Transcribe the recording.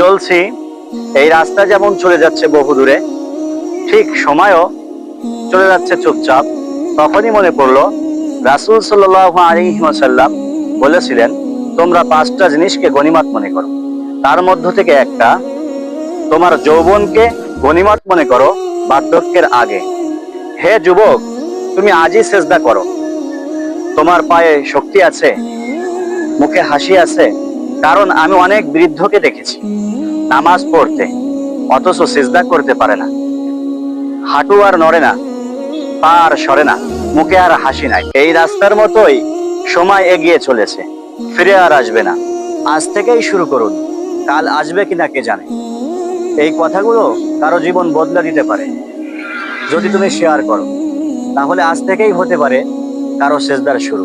চলছি। এই রাস্তা যেমন চলে যাচ্ছে বহু দূরে, ঠিক সময়ও চলে যাচ্ছে চুপচাপ। তখনই মনে পড়ল, রাসুল সাল্লাহ বলেছিলেন, তোমরা পাঁচটা জিনিসকে গণিমাত মনে করো। তার মধ্য থেকে একটা, তোমার যৌবনকে গণিমাত মনে করো বার্ধক্যের আগে। হে যুবক, তুমি আজই চেষ্টা করো। তোমার পায়ে শক্তি আছে, মুখে হাসি আছে কারণ আমি অনেক বৃদ্ধকে দেখেছি। নামাজ পড়তে, অথচ সিজদা করতে পারে না। হাঁটু আর নড়ে না, পা আর সরে না, মুখে আর হাসি নাই। এই রাস্তার মতোই সময় এগিয়ে চলেছে, ফিরে আর আসবে না। আজ থেকেই শুরু করুন, কাল আসবে কিনা কে জানে। এই কথাগুলো কারও জীবন বদলে দিতে পারে। যদি তুমি শেয়ার করো, তাহলে আজ থেকেই হতে পারে কারও সেজদার শুরু।